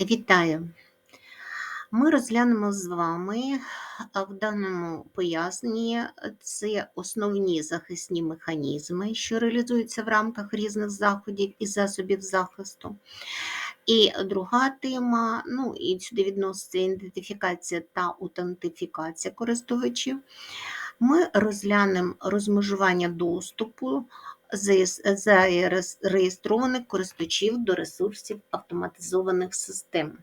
Вітаю! Ми розглянемо з вами в даному поясненні це основні захисні механізми, що реалізуються в рамках різних заходів і засобів захисту. І друга тема, ну і сюди відноситься ідентифікація та аутентифікація користувачів. Ми розглянемо розмежування доступу зареєстрованих користувачів до ресурсів автоматизованих систем.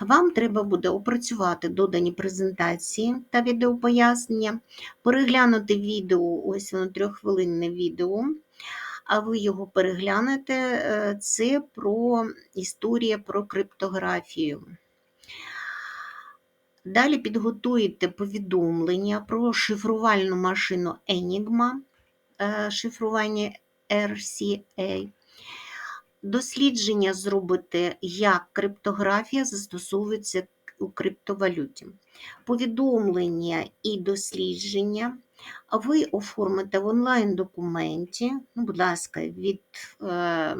Вам треба буде опрацювати додані презентації та відеопояснення, переглянути відео, ось воно трьоххвилинне відео, а ви його переглянете. Е, це про історія про криптографію. Далі підготуєте повідомлення про шифрувальну машину Enigma, е, шифрування RCA. Дослідження зробите, як криптографія застосовується у криптовалюті. Повідомлення і дослідження ви оформите в онлайн-документі, ну, будь ласка, відформатуйте, е,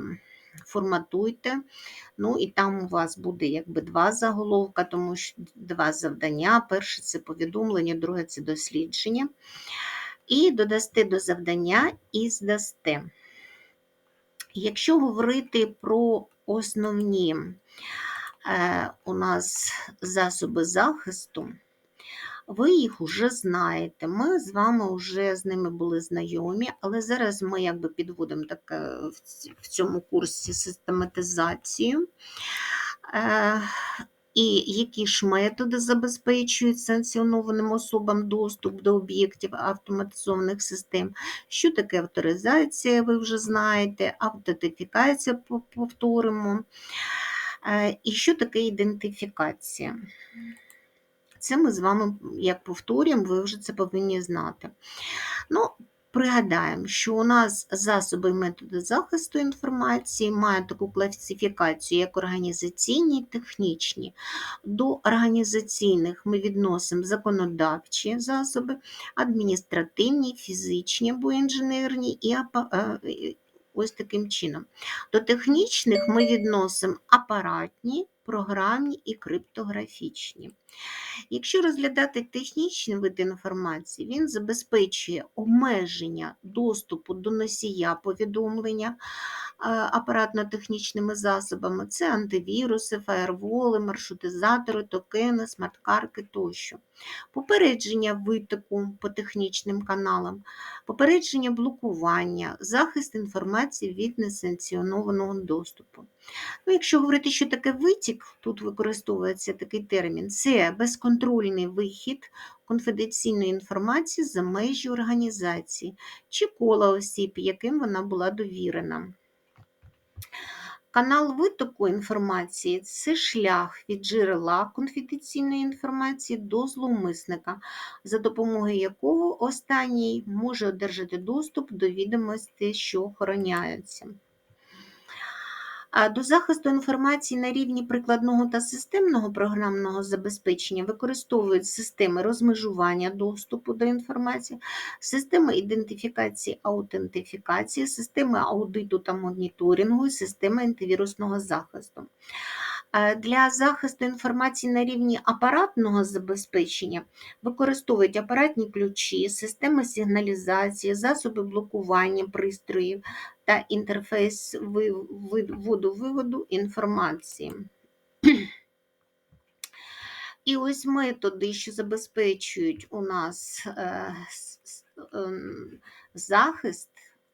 ну і там у вас буде якби два заголовка, тому що два завдання. Перше це повідомлення, друге це дослідження. І додасте до завдання і здасте. Якщо говорити про основні е, у нас засоби захисту, ви їх вже знаєте. Ми з вами вже з ними були знайомі, але зараз ми якби підводимо таке в цьому курсі систематизацію. Е, і які ж методи забезпечують санкціонованим особам доступ до об'єктів автоматизованих систем? Що таке авторизація, ви вже знаєте, автентифікація повторимо. Е, і що таке ідентифікація? Це ми з вами, як повторюємо, ви вже це повинні знати. Ну, Пригадаємо, що у нас засоби і методи захисту інформації мають таку класифікацію, як організаційні і технічні. До організаційних ми відносимо законодавчі засоби, адміністративні, фізичні або інженерні і е, ось таким чином. До технічних ми відносимо апаратні, програмні і криптографічні. Якщо розглядати технічний вид інформації, він забезпечує обмеження доступу до носія повідомлення апаратно-технічними засобами, це антивіруси, фаєрволи, маршрутизатори, токени, смарт-карти тощо. Попередження витоку по технічним каналам, попередження блокування, захист інформації від несанкціонованого доступу. Ну, Якщо говорити, що таке витік, тут використовується такий термін, це безконтрольний вихід конфіденційної інформації за межі організації чи кола осіб, яким вона була довірена. Канал витоку інформації це шлях від джерела конфіденційної інформації до зловмисника, за допомогою якого останній може одержати доступ до відомостей, що охороняються. До захисту інформації на рівні прикладного та системного програмного забезпечення використовують системи розмежування доступу до інформації, системи ідентифікації аутентифікації, системи аудиту та моніторингу, системи антивірусного захисту. Для захисту інформації на рівні апаратного забезпечення використовують апаратні ключі, системи сигналізації, засоби блокування пристроїв та інтерфейс вводу-виводу інформації. І ось методи, що забезпечують у нас е, ем, захист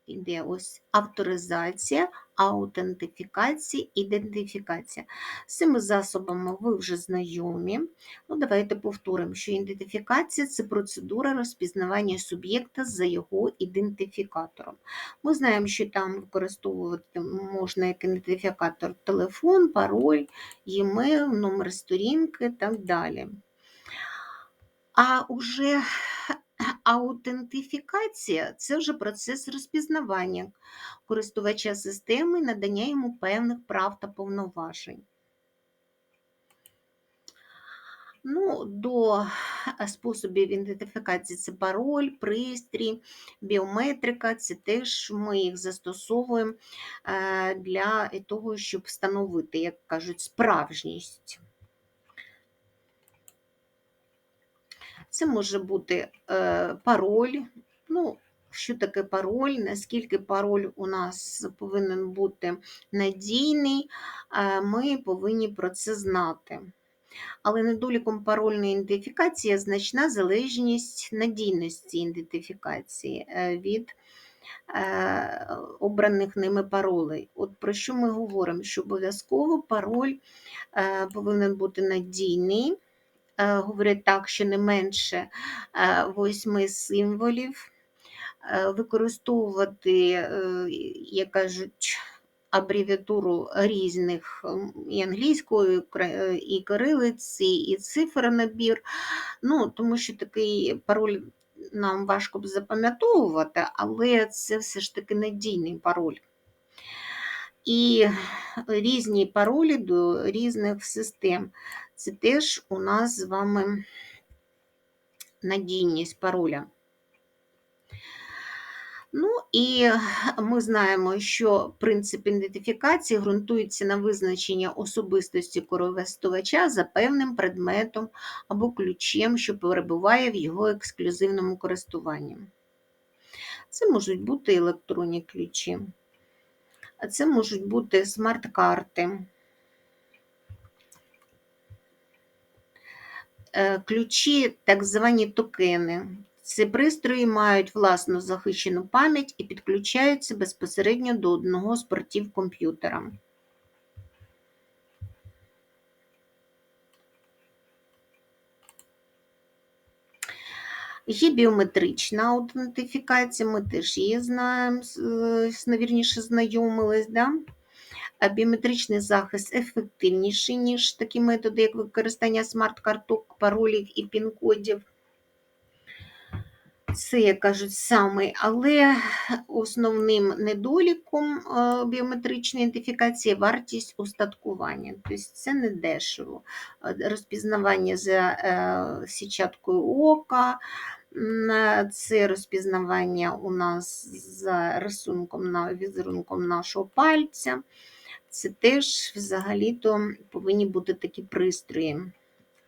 іде ось авторизація, аутентифікація, ідентифікація. З цими засобами ви вже знайомі. Ну, Давайте повторимо, що ідентифікація це процедура розпізнавання суб'єкта за його ідентифікатором. Ми знаємо, що там використовувати можна як ідентифікатор телефон, пароль, e-mail, номер сторінки і так далі. А уже Аутентифікація це вже процес розпізнавання користувача системи надання йому певних прав та повноважень. Ну, До способів ідентифікації це пароль, пристрій, біометрика, це теж ми їх застосовуємо е, для того, щоб встановити, як кажуть, справжність. Це може бути е, пароль. Ну, що таке пароль, наскільки пароль у нас повинен бути надійний, е, ми повинні про це знати. Але недоліком парольної ідентифікації значна залежність надійності ідентифікації е, від обраних ними паролей. От Про що ми говоримо? Що обов'язково пароль повинен бути надійний. Говорять так, що не менше восьми символів. Е, використовувати, е, як кажуть, абревіатуру різних і англійської, е, і кирилиці, і цифр Ну, тому що такий пароль нам важко б запам'ятовувати, але це все ж таки надійний пароль. І різні паролі до різних систем. Це теж у нас з вами надійність пароля. Ну і ми знаємо, що принцип ідентифікації ґрунтується на визначенні особистості користувача за певним предметом або ключем, що перебуває в його ексклюзивному користуванні. Це можуть бути електронні ключі, це можуть бути смарт-карти. Е, ключі, так звані токени, ці пристрої мають власну захищену пам'ять і підключаються безпосередньо до одного з портів комп'ютера. Є біометрична аутентифікація, ми теж її знаємо, навірніше знайомились. Да? Біометричний захист ефективніший, ніж такі методи, як використання смарт-карток, паролів і пін-кодів це, як кажуть, саме, але основним недоліком е, біометричної ідентифікації вартість устаткування. Тобто це не дешево. Е, розпізнавання за е, січаткою ока, це розпізнавання у нас за рисунком на візерунком нашого пальця. Це теж взагалі-то повинні бути такі пристрої.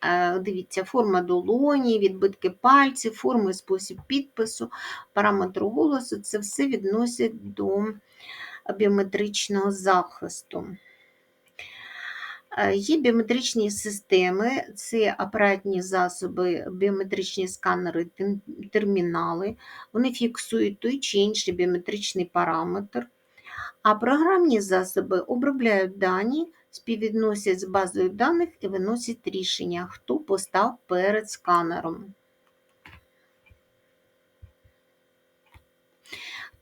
Е, дивіться, форма долоні, відбитки пальців, форми, спосіб підпису, параметр голосу це все відносять до біометричного захисту. Е, є біометричні системи, це апаратні засоби, біометричні сканери, термінали. Вони фіксують той чи інший біометричний параметр, а програмні засоби обробляють дані співвідносять з базою даних і виносять рішення, хто постав перед сканером.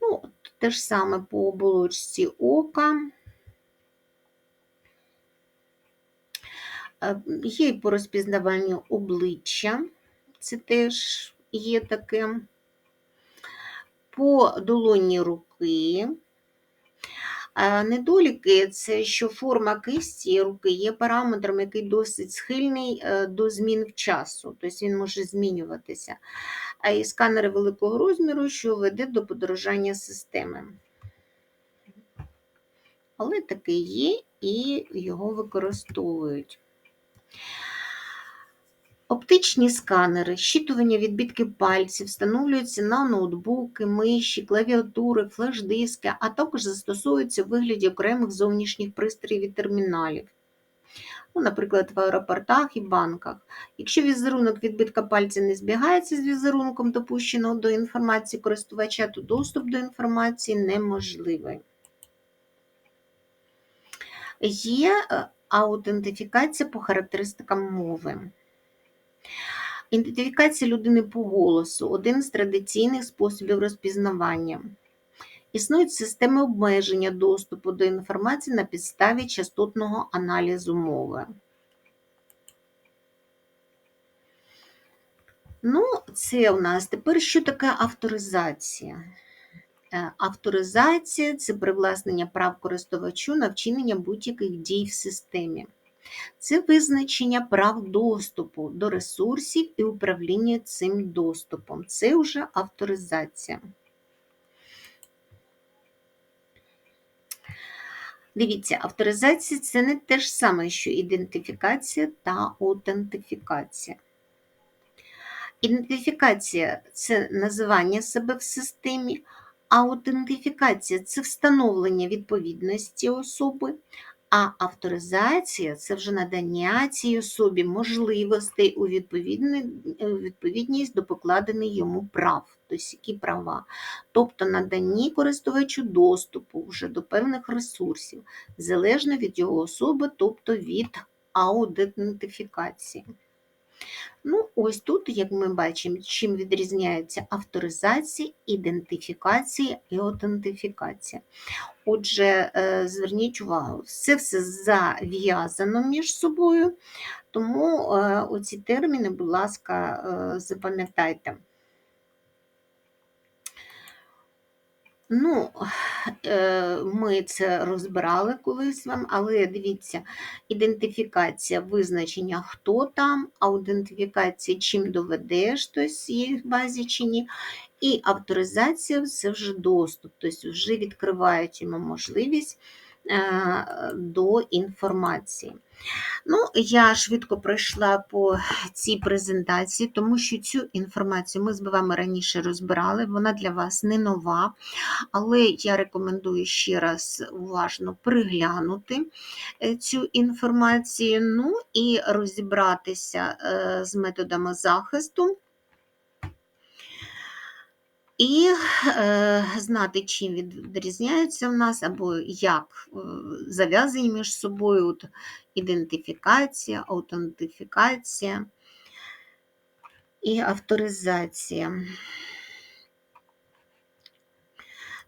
Ну, Те ж саме по оболочці ока. Є і по розпізнаванню обличчя, це теж є таке. По долоні руки. Недоліки це що форма кисті руки є параметром, який досить схильний е, до змін в часу, тобто він може змінюватися. А і сканери великого розміру, що веде до подорожання системи. Але таке є і його використовують. Оптичні сканери, щитування відбитків пальців встановлюються на ноутбуки, миші, клавіатури, флеш-диски, а також застосовуються в вигляді окремих зовнішніх пристроїв і терміналів. Ну, Наприклад, в аеропортах і банках. Якщо візерунок відбитка пальця не збігається з візерунком, допущеного до інформації користувача, то доступ до інформації неможливий. Є е, аутентифікація по характеристикам мови. Ідентифікація людини по голосу один з традиційних способів розпізнавання. Існують системи обмеження доступу до інформації на підставі частотного аналізу мови. Ну, це у нас тепер що таке авторизація? Е, авторизація це привласнення прав користувачу на вчинення будь-яких дій в системі. Це визначення прав доступу до ресурсів і управління цим доступом. Це вже авторизація. Дивіться, авторизація це не те ж саме, що ідентифікація та аутентифікація. Ідентифікація це називання себе в системі, аутентифікація це встановлення відповідності особи, а авторизація це вже надання цій особі можливостей у відповідність до покладених йому прав, тобто які права, тобто наданні користувачу доступу вже до певних ресурсів, залежно від його особи, тобто від аутентифікації. Ну, ось тут, як ми бачимо, чим відрізняються авторизація, ідентифікація і аутентифікація. Отже, е, зверніть увагу, все все зав'язано між собою, тому е, оці терміни, будь ласка, е, запам'ятайте. Ну, е, ми це розбирали колись вам, але дивіться, ідентифікація визначення, хто там, аутентифікація, чим доведеш, хтось є в базі чи ні, і авторизація це вже доступ, тобто вже відкривають йому можливість до інформації. Ну, я швидко пройшла по цій презентації, тому що цю інформацію ми з вами раніше розбирали, вона для вас не нова, але я рекомендую ще раз уважно приглянути е, цю інформацію, ну і розібратися е, з методами захисту. І е, знати, чим відрізняються в нас, або як е, зав'язані між собою от, ідентифікація, аутентифікація і авторизація.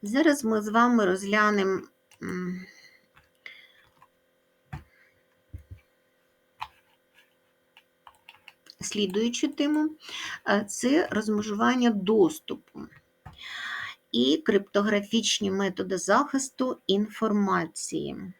Зараз ми з вами розглянемо слідуючу тему це розмежування доступу і криптографічні методи захисту інформації.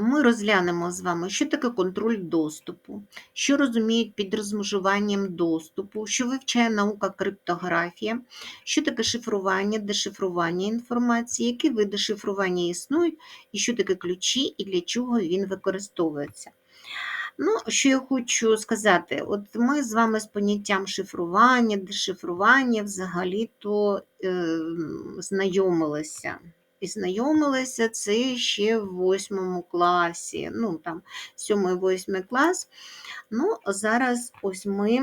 Ми розглянемо з вами, що таке контроль доступу, що розуміють під розмежуванням доступу, що вивчає наука криптографія, що таке шифрування, дешифрування інформації, які види шифрування існують, і що таке ключі і для чого він використовується. Ну, що я хочу сказати, от ми з вами з поняттям шифрування, дешифрування взагалі-то е, знайомилися. І знайомилися це ще в восьмому класі, ну там сьомий, восьмий клас. Ну, зараз ось ми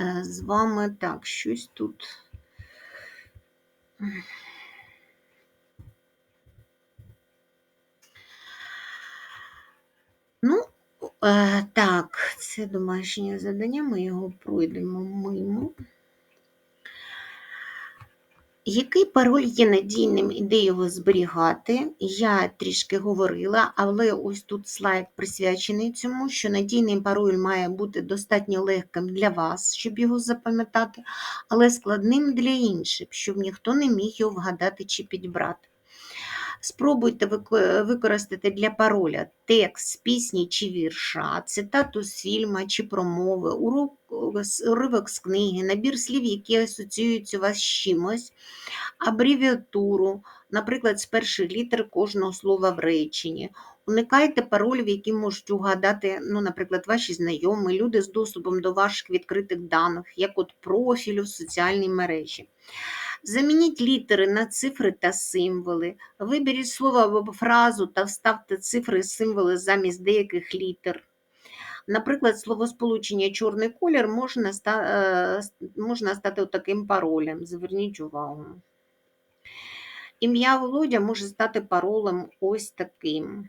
е, з вами так, щось тут. Ну, е, так, це домашнє завдання, ми його пройдемо мимо. Який пароль є надійним і де його зберігати? Я трішки говорила, але ось тут слайд присвячений цьому, що надійний пароль має бути достатньо легким для вас, щоб його запам'ятати, але складним для інших, щоб ніхто не міг його вгадати чи підбрати. Спробуйте використати для пароля текст з пісні чи вірша, цитату з фільму чи промови, урок, уривок з книги, набір слів, які асоціюються у вас з чимось, абревіатуру, наприклад, з перших літер кожного слова в реченні. Уникайте паролів, які можуть угадати, ну, наприклад, ваші знайомі, люди з доступом до ваших відкритих даних, як от профілю в соціальній мережі. Замініть літери на цифри та символи. Виберіть слово або фразу та вставте цифри і символи замість деяких літер. Наприклад, словосполучення чорний колір можна е, можна стати таким паролем. Зверніть увагу. Ім'я Володя може стати паролем ось таким.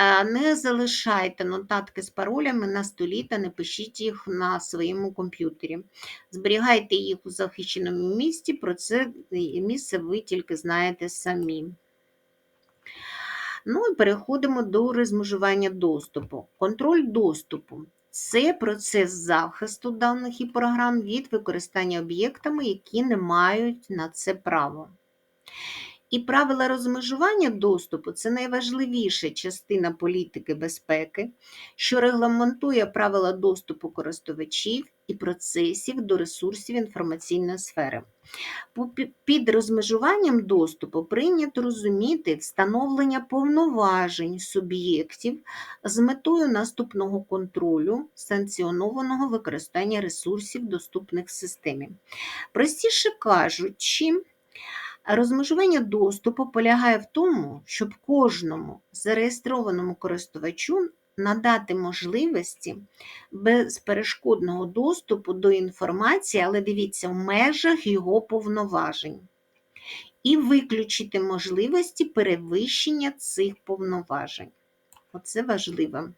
Е, не залишайте нотатки з паролями на столі та не пишіть їх на своєму комп'ютері. Зберігайте їх у захищеному місці, про це місце ви тільки знаєте самі. Ну і переходимо до розмежування доступу. Контроль доступу це процес захисту даних і програм від використання об'єктами, які не мають на це право. І правила розмежування доступу це найважливіша частина політики безпеки, що регламентує правила доступу користувачів і процесів до ресурсів інформаційної сфери. Під розмежуванням доступу прийнято розуміти встановлення повноважень суб'єктів з метою наступного контролю санкціонованого використання ресурсів доступних в системі. Простіше кажучи, Розмежування доступу полягає в тому, щоб кожному зареєстрованому користувачу надати можливості безперешкодного доступу до інформації, але дивіться, в межах його повноважень, і виключити можливості перевищення цих повноважень. Оце важливо.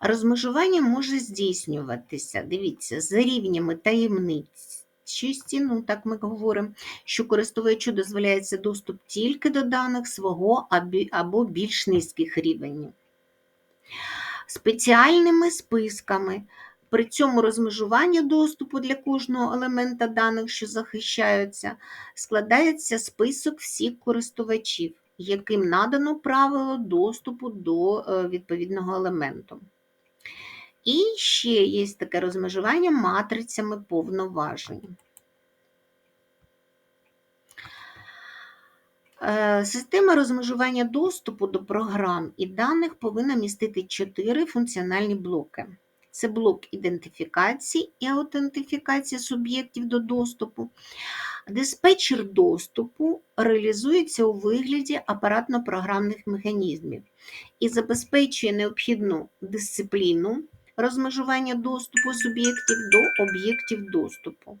Розмежування може здійснюватися, дивіться, за рівнями таємничості, ну так ми говоримо, що користувачу дозволяється доступ тільки до даних свого або більш низьких рівнів. Спеціальними списками. При цьому розмежування доступу для кожного елемента даних, що захищаються, складається список всіх користувачів, яким надано правило доступу до е, відповідного елементу. І ще є таке розмежування матрицями повноважень. Е, система розмежування доступу до програм і даних повинна містити чотири функціональні блоки. Це блок ідентифікації і аутентифікації суб'єктів до доступу. Диспетчер доступу реалізується у вигляді апаратно-програмних механізмів і забезпечує необхідну дисципліну розмежування доступу суб'єктів до об'єктів доступу.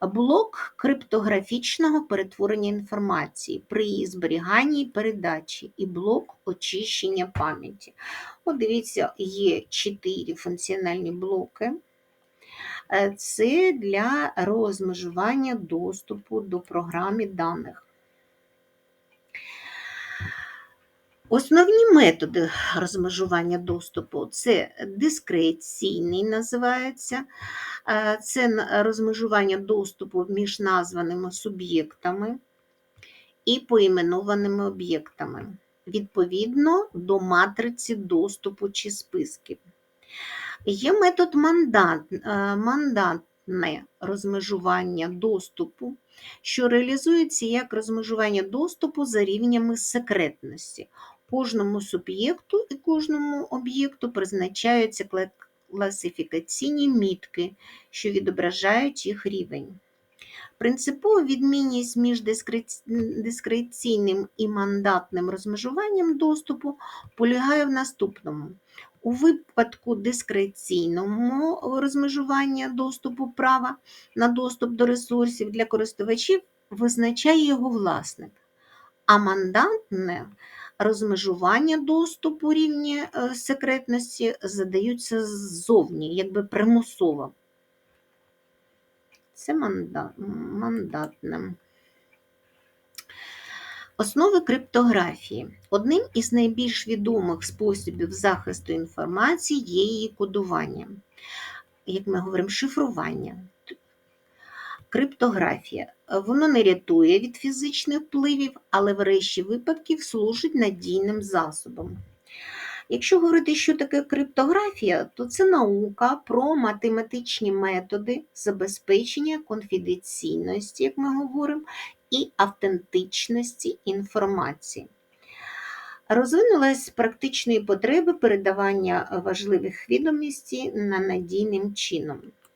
Блок криптографічного перетворення інформації при її зберіганні і передачі, і блок очищення пам'яті. От дивіться, є чотири функціональні блоки. Е, це для розмежування доступу до програми даних. Основні методи розмежування доступу це дискреційний називається, це розмежування доступу між названими суб'єктами і поіменованими об'єктами, відповідно до матриці доступу чи списків. Є метод мандат, е, мандатне розмежування доступу, що реалізується як розмежування доступу за рівнями секретності. Кожному суб'єкту і кожному об'єкту призначаються класифікаційні мітки, що відображають їх рівень. Принципова відмінність між дискреційним і мандатним розмежуванням доступу полягає в наступному. У випадку дискреційного розмежування доступу права на доступ до ресурсів для користувачів визначає його власник, а мандатне розмежування доступу рівня е, секретності задаються ззовні, якби примусово. Це мандатне. Основи криптографії. Одним із найбільш відомих способів захисту інформації є її кодування, як ми говоримо, шифрування. Криптографія. Воно не рятує від фізичних впливів, але в решті випадків служить надійним засобом. Якщо говорити, що таке криптографія, то це наука про математичні методи забезпечення конфіденційності, як ми говоримо, і автентичності інформації. Розвинулась з практичної потреби передавання важливих відомостей на надійним чином.